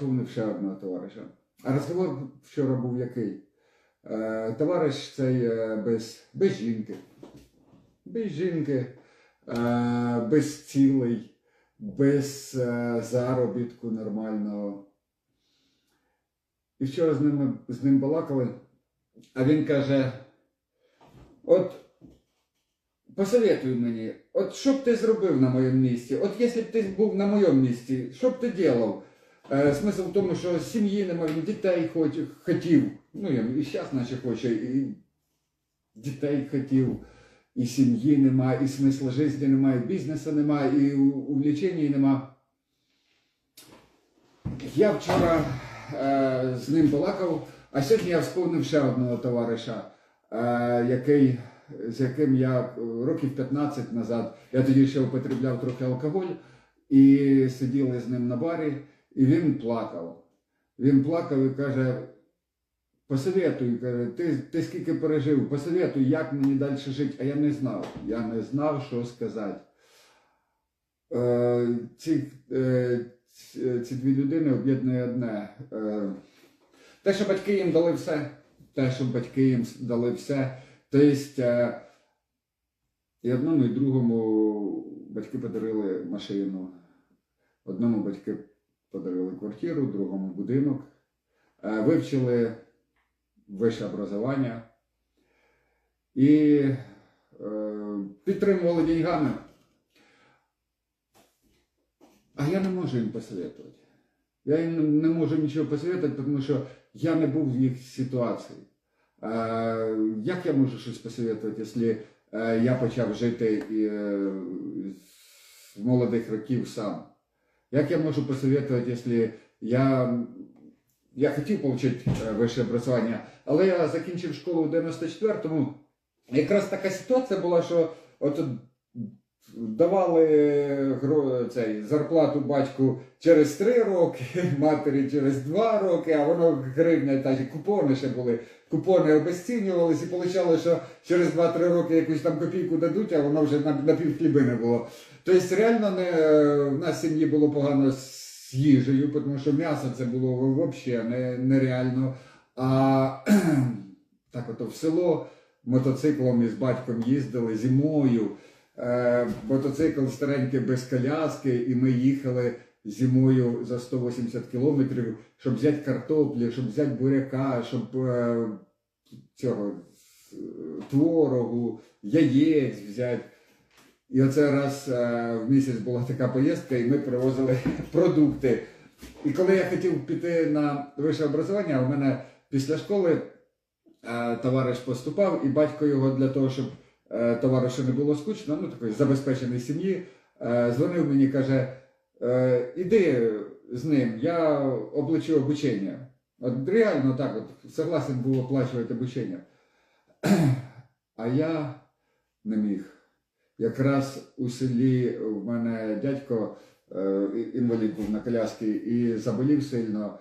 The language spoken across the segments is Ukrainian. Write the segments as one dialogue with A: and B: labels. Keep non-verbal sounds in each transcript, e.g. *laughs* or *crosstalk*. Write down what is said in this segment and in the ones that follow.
A: Повнив ще одного товариша. А розговор вчора був який? Е, товариш цей е, без, без жінки. Без жінки, е, без цілей, без заробітку нормального. І вчора з ним, з ним балакали, а він каже: от посоветуй мені, от що б ти зробив на моєму місці? От якщо б ти був на моєму місці, що б ти робив? Е, смисл в тому, що сім'ї немає, дітей хоч, хотів. Ну, я і зараз наче хоче, і дітей хотів, і сім'ї немає, і смисла життя немає, і бізнесу немає, і увлечень нема. Я вчора е, з ним балакав, а сьогодні я вспомнив ще одного товариша, е, який, з яким я е, років 15 назад, я тоді ще употребляв трохи алкоголь, і сиділи з ним на барі, і він плакав. Він плакав і каже: посоветуй, каже, ти, ти скільки пережив, посоветуй, як мені далі жити, а я не знав. Я не знав, що сказати. Е, ці, е, ці, ці дві людини об'єднує одне. Е, те, що батьки їм дали все, те, що батьки їм дали все. Тобто, е, і одному, і другому батьки подарили машину. Одному батьки подарили квартиру, другому будинок. Е, Вивчили вище образування і е, підтримували деньгами. А я не можу їм посоветувати. Я їм не можу нічого посоветувати, тому що я не був в їх ситуації. Е, як я можу щось посоветувати, якщо я почав жити з молодих років сам? Як я можу посоветовать, если я, я хотів отримати е, вище образування, але я закінчив школу в 94-му. Якраз така ситуація була, що от давали цей, зарплату батьку через 3 роки, *laughs* матері через 2 роки, а воно гривня, та купони ще були. Купони обесцінювалися і виходило, що через 2-3 роки якусь там копійку дадуть, а воно вже на, на півхліби не було. Тобто реально не, в нас в сім'ї було погано з їжею, тому що м'ясо це було взагалі не, нереально. А *clears throat* так от в село мотоциклом із батьком їздили зимою. Е, мотоцикл старенький без коляски, і ми їхали зимою за 180 кілометрів, щоб взяти картоплі, щоб взяти буряка, щоб е, цього е, творогу, яєць взяти. І оце раз в місяць була така поїздка, і ми привозили *laughs* продукти. І коли я хотів піти на вище образування, у мене після школи товариш поступав, і батько його для того, щоб товаришу не було скучно, ну такої забезпеченої сім'ї, е, дзвонив мені, каже: е, іди з ним, я оплачу обучення. От реально так, от согласен був оплачувати обучення. А я не міг. Якраз у селі в мене дядько е, інвалід був на коляскі і заболів сильно,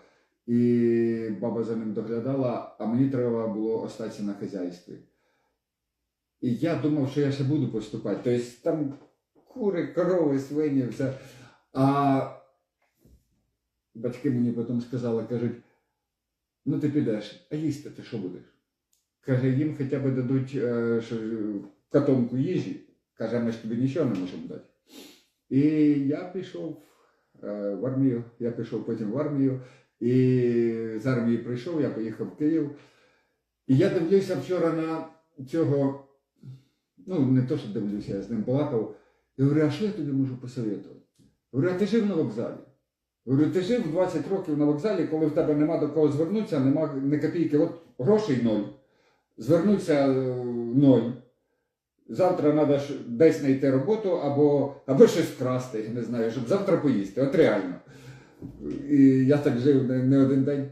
A: і баба за ним доглядала, а мені треба було остатися на хазяйстві. І я думав, що я ще буду поступати. Тобто там кури, корови, свині, все. А батьки мені потім сказали, кажуть, ну ти підеш, а їсти ти що будеш? Каже, їм хоча б дадуть е, що, котомку їжі. Каже, ми ж тобі нічого не можемо дати. І я пішов е, в армію, я пішов потім в армію, і з армії прийшов, я поїхав в Київ. І я дивлюся вчора на цього, ну не то, що дивлюся, я з ним балакав. І говорю, а що я тобі можу посоветувати? Говорю, а ти жив на вокзалі. Говорю, ти жив 20 років на вокзалі, коли в тебе нема до кого звернутися, нема ні копійки, от грошей ноль. Звернутися е, ноль. Завтра треба десь знайти роботу або, або щось вкрасти, я не знаю, щоб завтра поїсти. От реально. І я так жив не, не один день.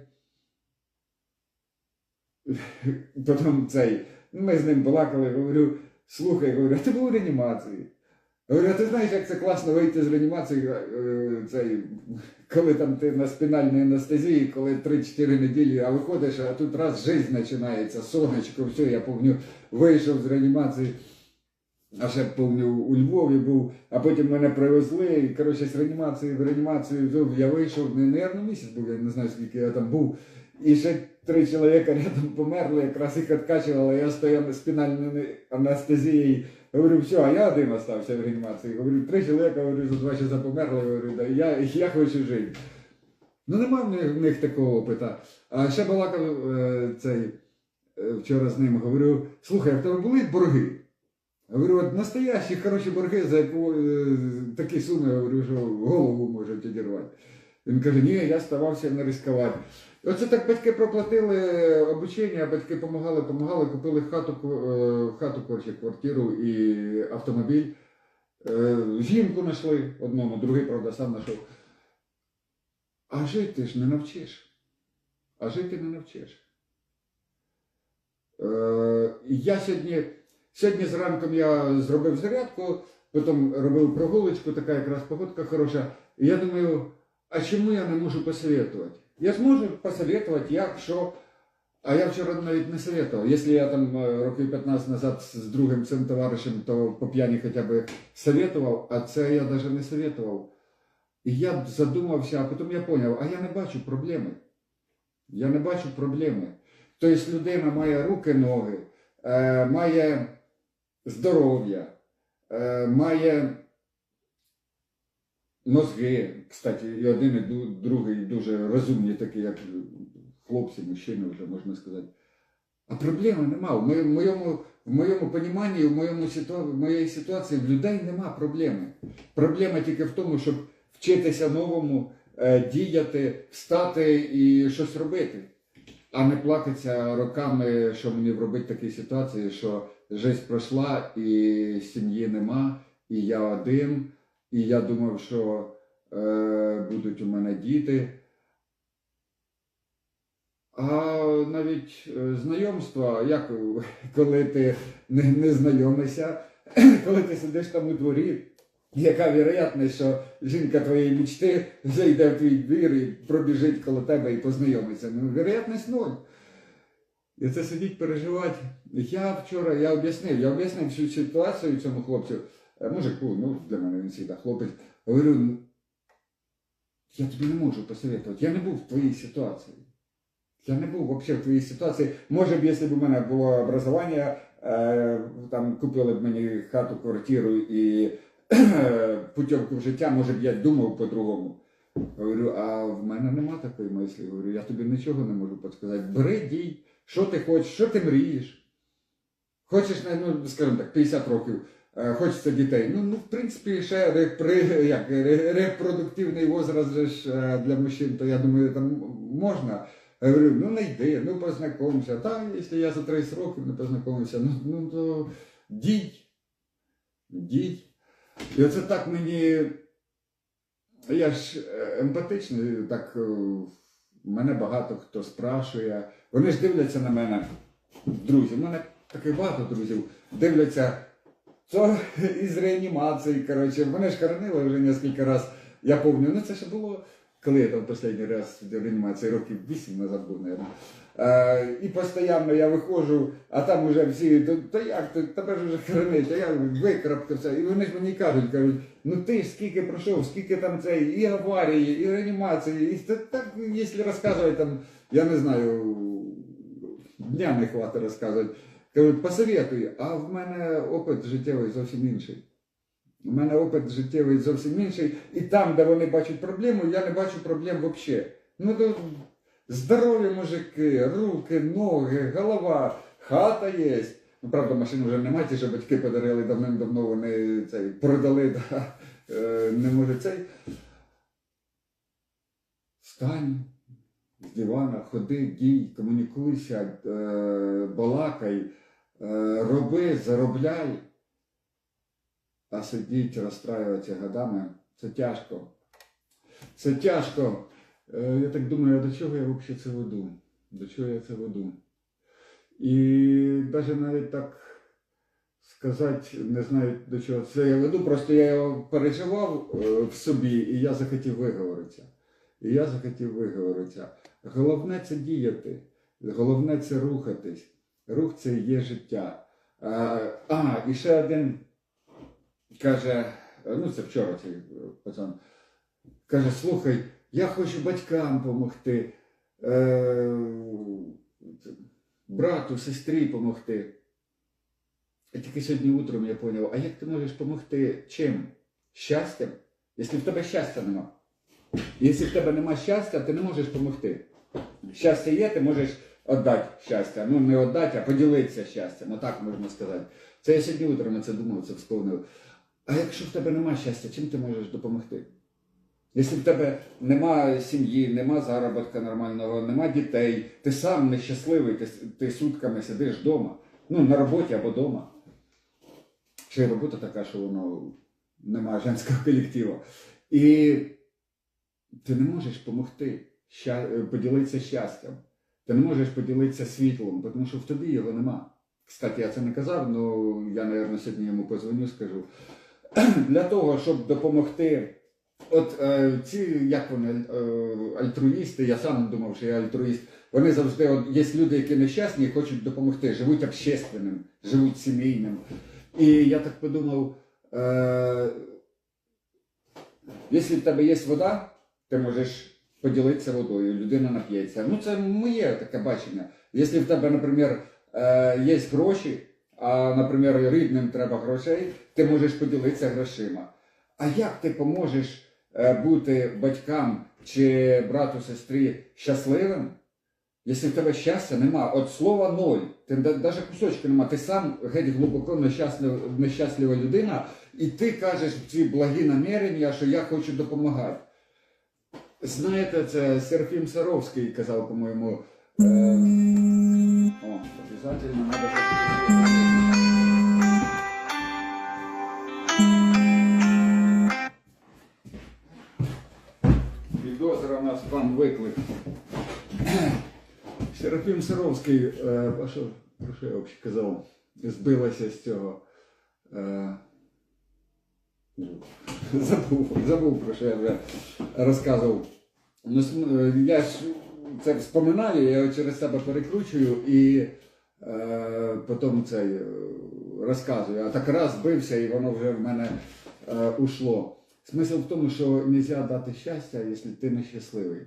A: Потім цей, ми з ним балакали, говорю, слухай, говорю, а ти був у реанімації. Говорю, а ти знаєш, як це класно вийти з реанімації, е, цей, коли там ти на спінальній анестезії, коли 3-4 неділі, а виходиш, а тут раз життя починається, сонечко, все, я пам'ятаю, вийшов з реанімації. А ще пам'ятаю, у Львові був, а потім мене привезли, і коротше, з реанімації в реанімацію ну, я вийшов, не, наверно, місяць був, я не знаю, скільки я там був. І ще три чоловіка рядом померли, якраз їх відкачували, я стояв на спінальній анестезії. Говорю, все, а я один остався в реанімації. Говорю, три чоловіка, говорю, за два часа померли, говорю, да, я, я хочу жити. Ну, нема в них, в них такого опита. А ще балакав е, цей е, вчора з ним, говорю, слухай, а в тебе були борги? Говорю, от настоящі хороші борги, за яку е, такі суми, говорю, що голову можуть одірвати. Він каже, ні, я ставався не ризикувати. Оце так батьки проплатили обучення, батьки допомагали, допомагали, купили хату, е, хату коротше, квартиру і автомобіль. Е, Жінку знайшли одному, другий, правда, сам знайшов. А жити ж не навчиш. А жити не навчиш. Е, я сьогодні, сьогодні зранком я зробив зарядку, потім робив прогулочку, така якраз погодка хороша. І я думаю, а чому я не можу посоветувати? Я зможу посоветувати, як, що. А я вчора навіть не советував. Якщо я там е, років 15 назад з другим цим товаришем, то по п'яні хоча б советував, а це я навіть не советував. І я задумався, а потім я зрозумів, а я не бачу проблеми. Я не бачу проблеми. Тобто людина має руки, ноги, е, має здоров'я, е, має мозги. Кстати, і один, і другий дуже розумні, такі, як хлопці, мужчини, вже можна сказати. А проблеми нема. В моєму, в моєму, поніманні, в моєму в моїй ситуації в людей нема проблеми. Проблема тільки в тому, щоб вчитися новому, е, діяти, встати і щось робити. А не плакатися роками, що мені робити в такій ситуації, що життя пройшла, і сім'ї нема, і я один, і я думав, що е, будуть у мене діти. А навіть е, знайомства, як *laughs* коли ти не, не знайомишся, *clears throat* коли ти сидиш там у дворі, яка вірогідність, що жінка твоєї мечти зайде в твій двір і пробіжить коло тебе і познайомиться. Ну, вірогідність ноль. І це сидіть переживати. Я вчора я об'яснив, я об'яснив всю ситуацію цьому хлопцю, мужику, ну для мене він завжди хлопець. Говорю, «Ну, я тобі не можу посоветувати, я не був в твоїй ситуації. Я не був взагалі в твоїй ситуації. Може б, якщо б у мене було образування, е, там купили б мені хату, квартиру і *clears throat* путівку в життя, може б я думав по-другому. Говорю, а в мене нема такої мислі. Говорю, я тобі нічого не можу підказати. Бери дій, що ти хочеш, що ти мрієш. Хочеш, ну, скажімо так, 50 років, е, хочеться дітей. Ну, ну, в принципі, ще репри, як, репродуктивний возраст же ж, е, для мужчин, то я думаю, там можна. Я говорю, ну не йди, ну познайомся. Та, якщо я за 30 років не познайомився, ну, ну то дій. Дій. І оце так мені. Я ж е, емпатичний, так е, мене багато хто спрашує. Вони ж дивляться на мене, друзі. У мене таких багато друзів дивляться. Це *laughs* із реанімації, коротше. Мене ж хоронили вже кілька разів. Я пам'ятаю, ну це ще було, коли я там останній раз реанімації, років 8 назад був, мабуть. Е, і постійно я виходжу, а там вже всі, то, то як, то, тебе ж вже хоронить, а я викрапкався. І вони ж мені кажуть, кажуть, ну ти ж скільки пройшов, скільки там цей, і аварії, і реанімації, і це так, якщо розказувати там, я не знаю, дня не хватить розказувати. Кажуть, посоветуй, а в мене опит життєвий зовсім інший. У мене опит життєвий зовсім інший. І там, де вони бачать проблему, я не бачу проблем взагалі. Ну, то здорові мужики, руки, ноги, голова, хата є. Ну, правда, машин вже немає, ті, що батьки подарили давним-давно, вони цей, продали, да, е, не може цей. Стань з дивана, ходи, дій, комунікуйся, е, балакай, роби, заробляй. А сидіть, розстраюватися годами це тяжко. Це тяжко. Е, Я так думаю, до чого я взагалі це веду? До чого я це веду? І навіть навіть так сказати, не знаю до чого це я веду, просто я його переживав е, в собі, і я захотів виговоритися. І я захотів виговоритися. Головне це діяти, головне це рухатись. Рух це є життя. А, і ще один каже, ну це вчора цей е, пацан, каже, слухай, я хочу батькам допомогти, е, брату, сестрі допомогти. І тільки сьогодні утром я зрозумів, а як ти можеш допомогти чим? Щастям? Якщо в тебе щастя нема. Якщо в тебе нема щастя, ти не можеш допомогти. Щастя є, ти можеш віддати щастя. Ну, не віддати, а поділитися щастям. Отак можна сказати. Це я сьогодні утром це думав, це вспомнив. А якщо в тебе нема щастя, чим ти можеш допомогти? Якщо в тебе нема сім'ї, нема заробітка нормального, нема дітей, ти сам нещасливий, ти, ти сутками сидиш вдома, ну, на роботі або вдома. Ще й робота така, що воно немає женського колективу. І ти не можеш допомогти поділитися щастям. Ти не можеш поділитися світлом, тому що в тобі його нема. Кстати, я це не казав, але я, мабуть, сьогодні йому позвоню, скажу. *clears throat* Для того, щоб допомогти. От е, ці, як вони, е, альтруїсти, я сам думав, що я альтруїст. Вони завжди, от, є люди, які нещасні і хочуть допомогти, живуть общественним, живуть сімейним. І я так подумав, е, якщо в тебе є вода, ти можеш поділитися водою, людина нап'ється. Ну, це моє таке бачення. Якщо в тебе, наприклад, е, є гроші, а, наприклад, рідним треба грошей, ти можеш поділитися грошима. А як ти поможеш е, бути батькам чи брату, сестрі щасливим, якщо в тебе щастя нема, от слова ноль, ти навіть кусочки нема, ти сам геть глибоко нещаслива, нещаслива людина, і ти кажеш ці благі намірення, що я хочу допомагати. Знаєте, це Серафім Саровський казав, по-моєму. Е... О, обов'язково треба. Підозра у нас вам виклик. Серафім Саровський, е, а що, про що я взагалі казав, збилася з цього. Е, забув, забув, про що я вже розказував. Ну, е, я ж це вспоминаю, я через себе перекручую і е, потім це е, розказую. А так раз бився і воно вже в мене е, ушло. Смисл в тому, що не можна дати щастя, якщо ти не щасливий.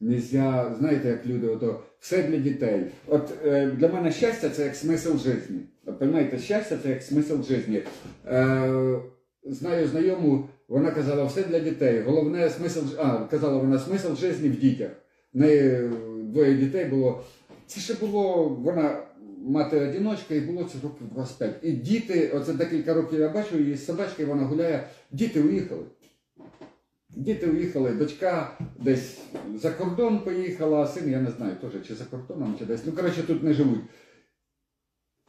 A: Нельзя, знаєте, як люди, ото все для дітей. От е, для мене щастя це як смисл життя. Понимаєте, щастя це як смисл життя. Е, знаю знайому, вона казала, все для дітей. Головне смисл, а, казала вона, смисл життя в дітях. В неї е, двоє дітей було. Це ще було, вона мати одиночка, і було це років 25. І діти, оце декілька років я бачу, її з собачкою вона гуляє, діти уїхали. Діти уїхали, дочка десь за кордон поїхала, а син, я не знаю, теж чи за кордоном, чи десь. Ну, коротше, тут не живуть.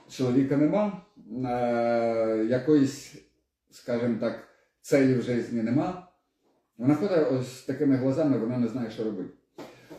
A: Чоловіка нема, е, якоїсь, скажімо так, целі в житті нема. Вона ходить ось такими глазами, вона не знає, що робити.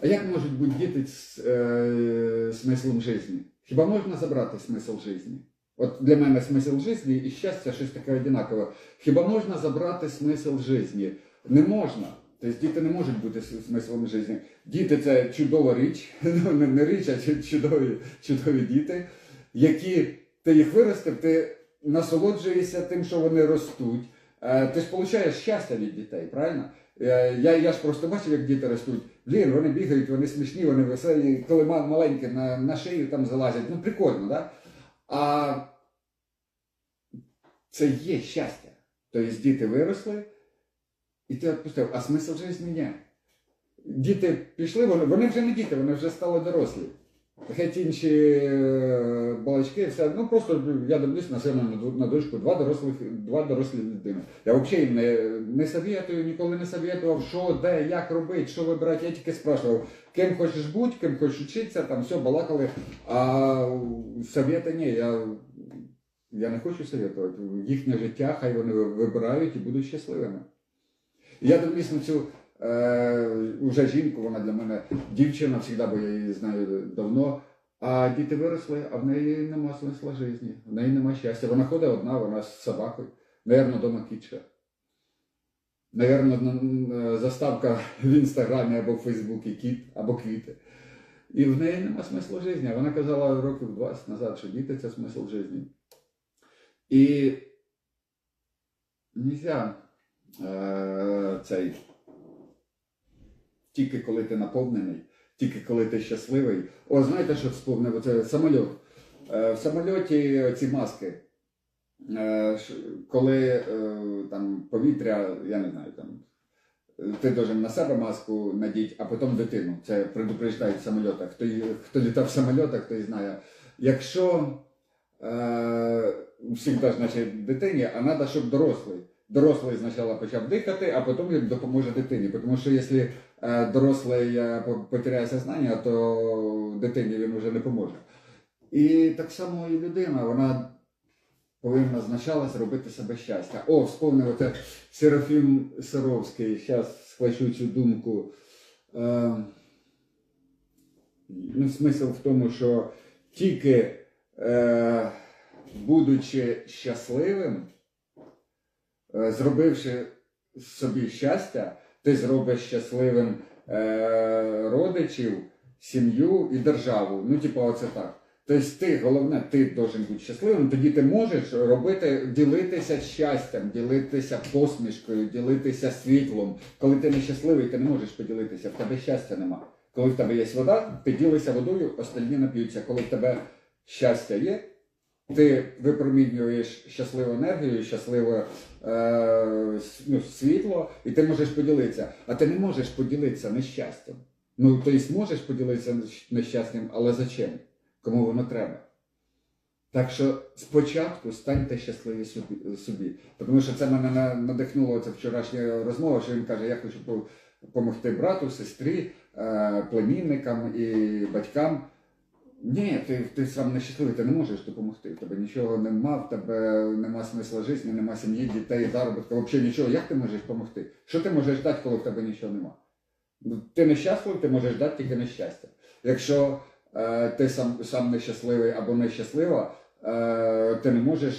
A: А як можуть бути діти з е, смислом життя? Хіба можна забрати смисл життя? От для мене смисл життя і щастя щось таке однакове. Хіба можна забрати смисл життя? Не можна. Тобто діти не можуть бути смислом життя. Діти це чудова річ, *laughs* ну не річ, а чудові, чудові діти, які ти їх виростив, ти насолоджуєшся тим, що вони ростуть. Е, Ти ж отримуєш щастя від дітей, правильно? Е, Я, я ж просто бачив, як діти ростуть. Блін, вони бігають, вони смішні, вони веселі, коли маленькі на, на шию там залазять. Ну прикольно, да? А це є щастя. Тобто діти виросли, і ти відпустив. А смисл життя ні. Діти пішли, вони, вони вже не діти, вони вже стали дорослі. Геть інші е, балачки, все. Ну просто я дивлюсь на себе на, дошку, два дорослих, два дорослі людини. Я взагалі не, не советую, ніколи не советував, що, де, як робити, що вибирати. Я тільки спрашував, ким хочеш бути, ким хочеш вчитися, там все балакали. А совєта ні, я, я не хочу советувати. Їхнє життя, хай вони вибирають і будуть щасливими. Я дивлюсь на цю е, уже жінку, вона для мене дівчина завжди, бо я її знаю давно. А діти виросли, а в неї нема смисла життя, в неї нема щастя. Вона ходить одна, вона з собакою. Наверно, дома кітча. Наверно, н- н- заставка в інстаграмі або в Фейсбуці кіт або квіти. І в неї нема смислу життя. Вона казала років 20 назад, що діти це смисл життя. І нельзя е, цей. Тільки коли ти наповнений, тільки коли ти щасливий. О, знаєте, що сповнив? Оце самольот. Е, в самольоті ці маски. Е, коли е, там повітря, я не знаю, там. Ти должен на себе маску надіть, а потім дитину. Це предупреждають в. Хто, хто літав в самольотах, той знає. Якщо е, значить, дитині, а треба, щоб дорослий. Дорослий спочатку почав дихати, а потім допоможе дитині. Тому що якщо дорослий е, потеряє сознання, то дитині він вже не поможе. І так само і людина, вона повинна спочатку робити себе щастя. О, вспомнив оце Серафім Саровський, зараз схвачу цю думку. Е, ну, смисл в тому, що тільки е, будучи щасливим, е, зробивши собі щастя, ти зробиш щасливим е, родичів, сім'ю і державу. Ну, типу, оце так. Тобто ти, головне, ти должен бути щасливим, тоді ти можеш робити, ділитися щастям, ділитися посмішкою, ділитися світлом. Коли ти не щасливий, ти не можеш поділитися, в тебе щастя нема. Коли в тебе є вода, ти ділишся водою, остальні нап'ються. Коли в тебе щастя є, ти випромінюєш щасливу енергію, щасливе е, ну, світло, і ти можеш поділитися. А ти не можеш поділитися нещастям. Ну, тобто можеш поділитися нещастям, але зачем? Кому воно треба? Так що спочатку станьте щасливі собі, собі. Тому що це мене надихнуло це вчорашня розмова, що він каже, я хочу допомогти брату, сестрі, е, племінникам і батькам. Ні, ти, ти сам не щасливий, ти не можеш допомогти. Тебе нічого нема, в тебе нема смисла життя, нема сім'ї, дітей, заробітку, взагалі нічого. Як ти можеш допомогти? Що ти можеш дати, коли в тебе нічого нема? Ну, Ти нещасливий, ти можеш дати тільки нещастя. Якщо е, ти сам, сам нещасливий або нещаслива, е, ти не можеш,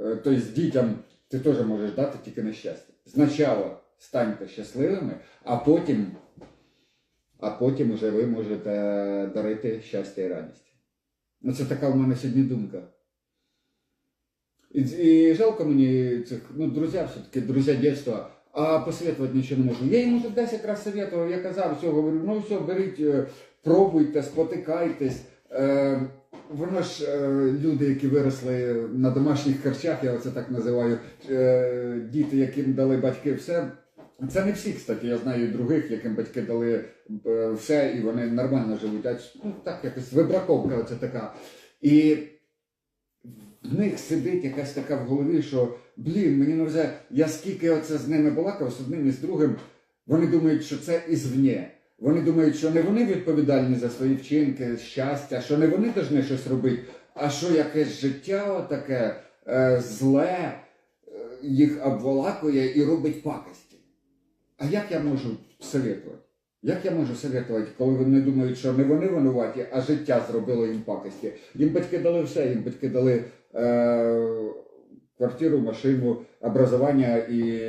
A: е, тобто дітям ти теж можеш дати тільки нещастя. Спочатку станьте щасливими, а потім, а потім уже ви можете дарити щастя і радість. Ну, це така в мене сьогодні думка. І, і жалко мені цих, ну, друзі, все-таки, друзі дитинства, а посоветувати нічого не можу. Я їм уже 10 разів советував, я казав, все, говорю, ну все, беріть, е, пробуйте, спотикайтесь. Е, воно ж е, люди, які виросли на домашніх харчах, я це так називаю, діти, яким дали батьки все. Це не всі, кстати, я знаю других, яким батьки дали е, все, і вони нормально живуть. А ну, так якось вибраковка оце така. І в них сидить якась така в голові, що блін, мені не вже, я скільки оце з ними балакав, з одним і з другим, вони думають, що це ізвне. Вони думають, що не вони відповідальні за свої вчинки, щастя, що не вони повинні щось робити, а що якесь життя таке е, зле е, їх обволакує і робить пакості. А як я можу советувати? Як я можу советувати, коли вони думають, що не вони винуваті, а життя зробило їм пакості? Їм батьки дали все, їм батьки дали е, квартиру, машину, образування і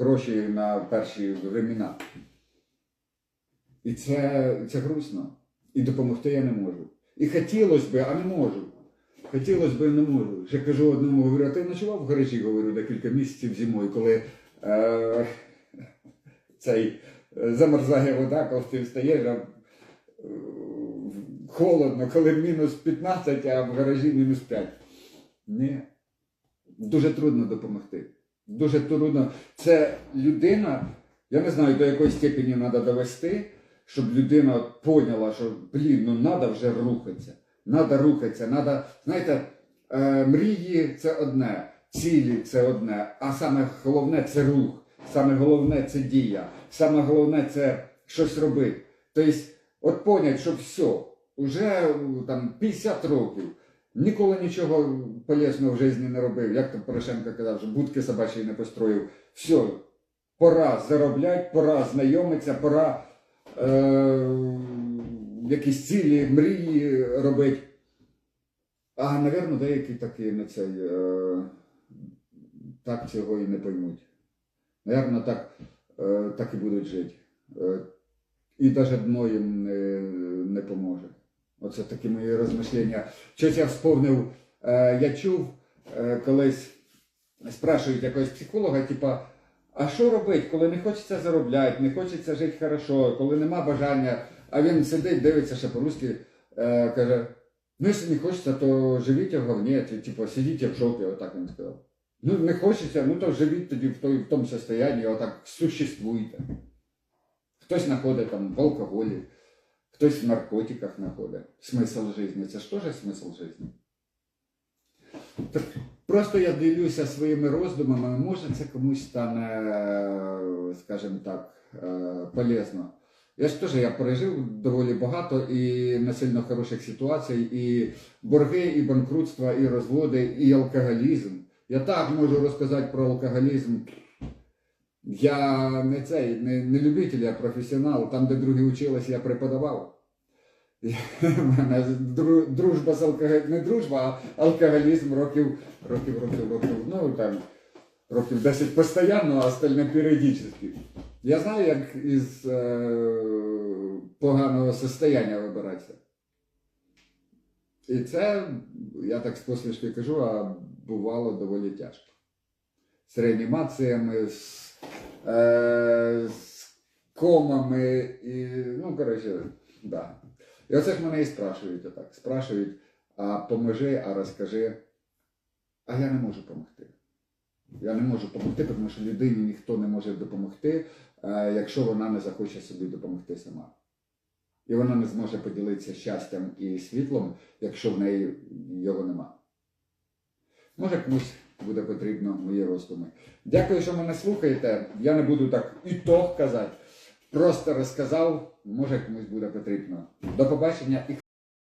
A: гроші на перші времена. І це, це грустно. І допомогти я не можу. І хотілося б, а не можу. Хотілося б, не можу. Ще кажу одному, говорю, а ти ночував в гаражі, говорю, декілька місяців зимою, коли е, цей е, замерзає вода, коли ти встаєш, а, е, холодно, коли мінус 15, а в гаражі мінус 5. Ні. Дуже трудно допомогти. Дуже трудно. Це людина, я не знаю, до якої степені треба довести, щоб людина поняла, що блін, ну треба вже рухатися. Треба рухатися. Надо, знаєте, е, мрії це одне, цілі це одне, а саме головне це рух, саме головне це дія, саме головне це щось робити. Тобто, от понять, що все, вже там 50 років. Ніколи нічого полезного в житті не робив. Як там Порошенко казав, що будки собачої не построїв. Все, пора заробляти, пора знайомитися, пора е, якісь цілі, мрії робити. А, напевно, деякі такі не цей, е, так цього і не поймуть. Навірно, так, е, так і будуть жити. Е, і навіть дно їм не, не поможе. Оце такі мої розмишлення. Щось я вспомнив, е, я чув колись спрашують якогось психолога, типа, а що робити, коли не хочеться заробляти, не хочеться жити хорошо, коли нема бажання, а він сидить, дивиться ще по-русски, каже, ну якщо не хочеться, то живіть в говні, типу, сидіть в жопі, отак він сказав. Ну не хочеться, ну то живіть тоді в, той, в тому состоянні, отак существуйте. Хтось знаходить там в алкоголі, хтось в наркотиках знаходить. Смисл життя. Це ж теж смисл життя. Просто я ділюся своїми роздумами, може це комусь стане, е, скажімо так, е, полезно. Я ж теж я пережив доволі багато і не сильно хороших ситуацій, і борги, і банкрутства, і розводи, і алкоголізм. Я так можу розказати про алкоголізм. Я не цей, не, не любитель, я професіонал. Там, де другі училися, я преподавав. Мене дружба з алкоголізмом, не дружба, а алкоголізм років, років, років, років, ну там, років 10 постійно, а остальне періодично. Я знаю, як із е, поганого состояння вибиратися. І це, я так з посмішки кажу, а бувало доволі тяжко. З реанімаціями, з, е, з комами, і, ну, коротше, да. І оце ж мене і спрашують отак. Спрашують, а поможи, а розкажи. А я не можу допомогти. Я не можу допомогти, тому що людині ніхто не може допомогти, е, якщо вона не захоче собі допомогти сама. І вона не зможе поділитися щастям і світлом, якщо в неї його нема. Може комусь буде потрібно мої роздуми. Дякую, що мене слухаєте. Я не буду так і то казати. Просто розказав, може комусь буде потрібно. До побачення